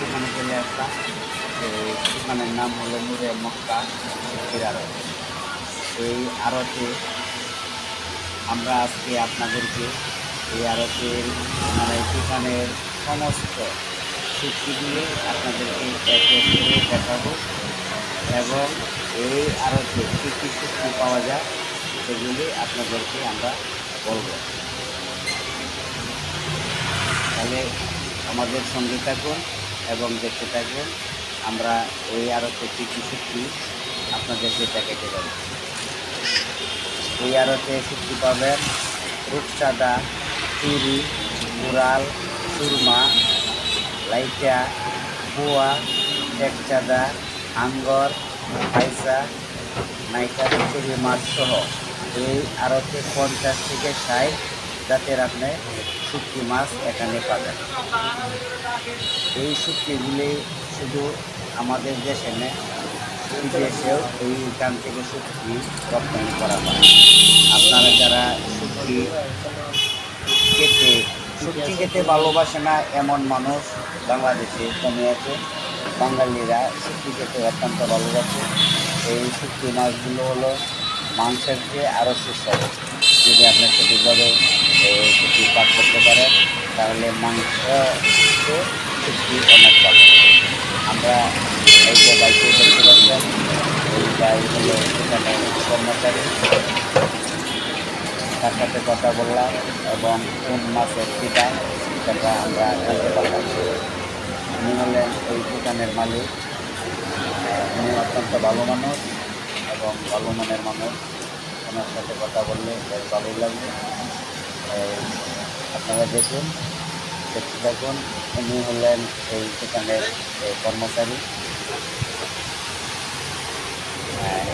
দোকানে চলে আসলাম দোকানের নাম হলো নুরে মক্কা শুক্তির আড়ত এই আড়তে আমরা আজকে আপনাদেরকে এই আড়তের মানে দোকানের সমস্ত চুক্তিগুলি আপনাদেরকে এক দেখাবো এবং এই আড়তে কী কী চুক্তি পাওয়া যায় সেগুলি আপনাদেরকে আমরা বলব। তাহলে আমাদের সঙ্গে থাকুন। এবং দেখতে থাকুন আমরা এই আড়তে কী কী চুক্তি আপনাদেরকে দেখাতে পারি। এই আড়তে চুক্তি পাবেন রূপচাঁদা চুরি মুরাল সুরমা, লাইটা বুয়া টেকচাঁদা, আঙ্গর, পয়সা, নাইকা চুরি মাছ সহ এই আড়তে পঞ্চাশ থেকে ষাট জাতের আপনি শুটকি মাছ এখানে পাবেন। এই শুটকিগুলি শুধু আমাদের দেশে নেই বিদেশেও এইখান থেকে শুটকি রপ্তানি করা হয়। আপনারা যারা শুটকি খেতে শুটকি খেতে ভালোবাসে না, এমন মানুষ বাংলাদেশে কমে আছে। বাঙালিরা শুটকি খেতে অত্যন্ত ভালোবাসে। এই শুটকি মাছগুলো হলো মাংসের চেয়ে আরও সুস্বাদু। যদি আপনার সঠিকভাবে শুটকি পাক করতে পারেন তাহলে মাংস শুটকি অনেক ভালো আমরা এই যে বাইকে দেখতে পাচ্ছেন, এই গাড়ি হলো এখানে কর্মচারী। তার সাথে কথা বললাম এবং কোন মাছের কী সেটা আমরা জানতে পারলাম উনি হলেন এই দোকানের মালিক। উনি অত্যন্ত ভালো মানুষ এবং ভালো মনের মানুষ। ওনার সাথে কথা বললে বেশ ভালোই লাগবে। আপনারা দেখুন, দেখতে থাকুন। উনি হলেন এই দোকানের কর্মচারী।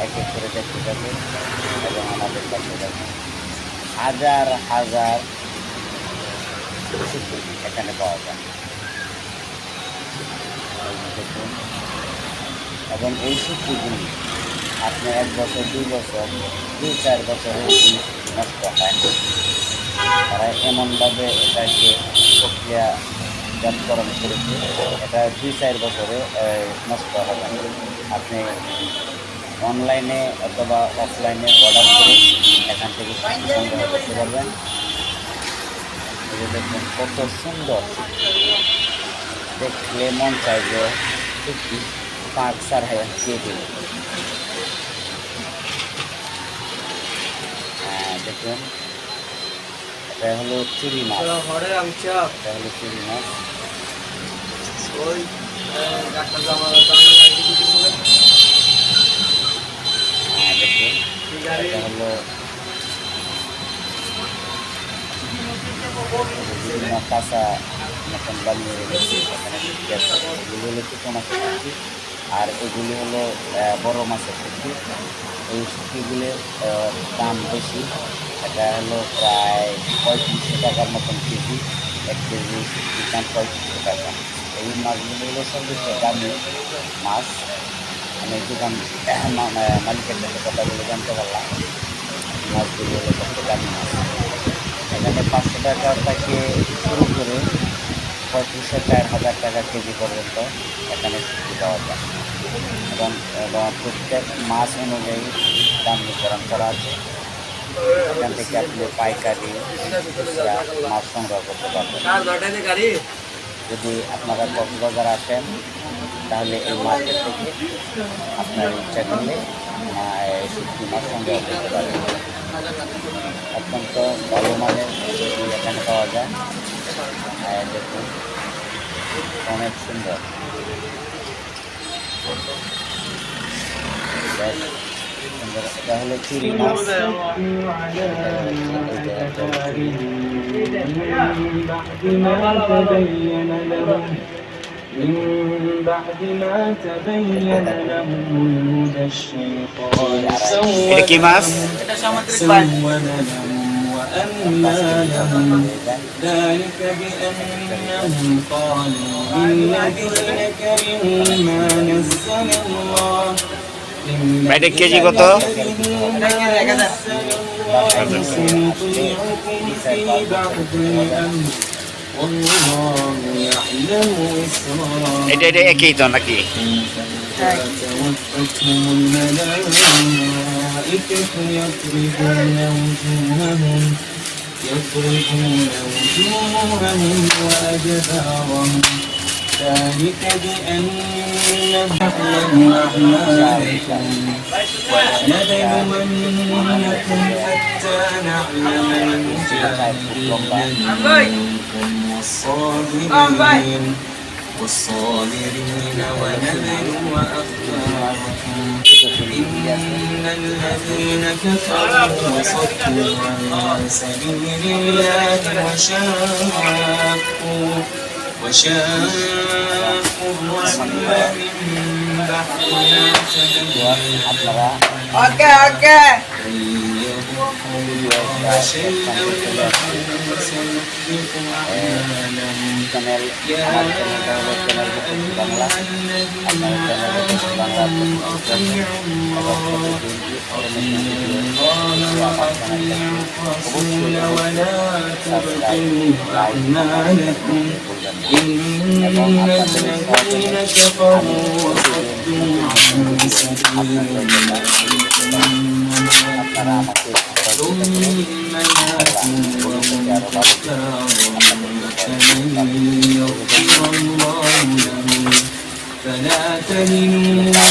এক এক করে দেখতে থাকুন এবং আমাদের কাছে থাকুন হাজার হাজার এখানে পাওয়া যায়। দেখুন। এবং এই শুক্তিগুলি আপনি এক বছর, দুই বছর, দুই, চার বছরে নষ্ট হয়। তারা এমনভাবে এটাকে প্রক্রিয়াজাতকরণ করেছে এটা দুই চার বছরে নষ্ট হবে। আপনি অনলাইনে অথবা অফলাইনে অর্ডার করে এখান থেকে সংগ্রহ করতে পারবেন। দেখুন, কত সুন্দর। দেখলে মন চাই যে পাঁচ চার হাজার দিয়ে দিল হ্যাঁ দেখুন। এটা হলো চুরি মাছ। এটা হলো চুরি মাছ। হ্যাঁ দেখুন। এটা হলো বিভিন্ন কাঁচা মতন বানিয়ে রেখেছি এখানে শুটকি আছে এগুলি হলো ছোটো মাছের শুটকি আর এগুলি হলো বড় মাছের শুটকি এই শুটকিগুলির দাম বেশি। এটা হলো প্রায় পঁয়ত্রিশশো টাকার মতন কেজি, এক কেজি দাম পঁয়ত্রিশশো টাকা। এই মাছগুলো হলো সর্বোচ্চ দামি মাছ আমি দোকান মালিকের সাথে কথা জানতে পারলাম, মাছগুলো হলো দামি মাছ। এখানে পাঁচশো টাকা থেকে শুরু করে পঁয়ত্রিশশো, চার হাজার টাকা কেজি পর্যন্ত এখানে শুক্তি পাওয়া যায়। এবং প্রত্যেক মাছ অনুযায়ী দাম নির্ধারণ করা আছে। এখান থেকে আপনি পাইকারি মাছ সংগ্রহ করতে পারবেন। যদি আপনারা কক্সবাজার আসেন তাহলে এই মার্কেট থেকে আপনার ইচ্ছা করলে শুটকি মাছ সংগ্রহ করতে পারেন অত্যন্ত ভালো মানের এখানে পাওয়া যায়। দেখুন অনেক সুন্দর। سهلت العصر على من بعد ما تبين له من بعد ما تبين له الهدى الشيطان سول لهم وأملى لهم ذلك بأنهم قالوا للذين كرهوا ما نزل الله এটা কেজি কত এটা কি এক হাজার سنطيعكم في بعض الأمر والله يعلم إسرارهم এটা এটা একই তো নাকি فتوفتهم الملائكة يضربون وجوههم يضربون وجوههم وأدبارهم ذلك بأنهم أعلم أعمالكم. ولنبلونكم حتى نعلم المجاهدين منكم والصابرين والصابرين ونبلو أخباركم إن الذين كفروا وصدوا عن سبيل الله وشاقوا وشاقوا الرسول من بعد ما تبين আপনারা ওকে ওকে أن يضروا شيئا سنحبط أعمالهم চ্যানেল يا আমার চ্যানেলটা হলো চ্যানেল বিদ্যুৎ বাংলা أيها الذين الرسول ولا تبطلوا أعمالكم إن الذين كفروا وصدوا عن سبيل الله ثم يأتون كفارا فلن يغفر الله لهم فلا تهنوا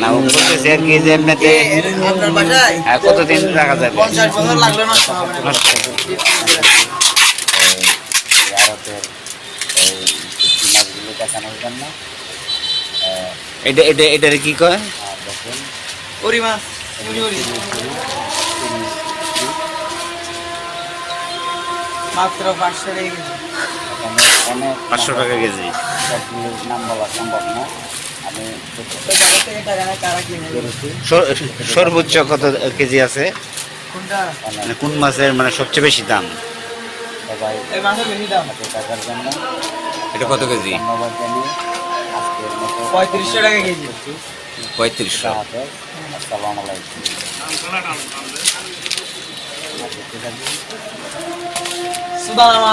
না ও বলতেছে আর কি যে এমনিতে হ্যাঁ, কতদিন রাখা যাবে? পঞ্চাশ বছর লাগল নষ্ট হবে না? এটা এটা এটারে কি কয়? ওরি মাছ মাত্র পাঁচশো টাকা পাঁচশো টাকা কেজি। নাম বলা সম্ভব না সর্বোচ্চ কত কেজি আছে? মানে কোন মাছের মানে সবচেয়ে বেশি দাম? এটা কত কেজি? পঁয়ত্রিশশো। টাকা কেজি পঁয়ত্রিশশো। সুদানা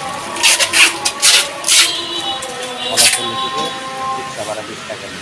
চেষ্টা করেন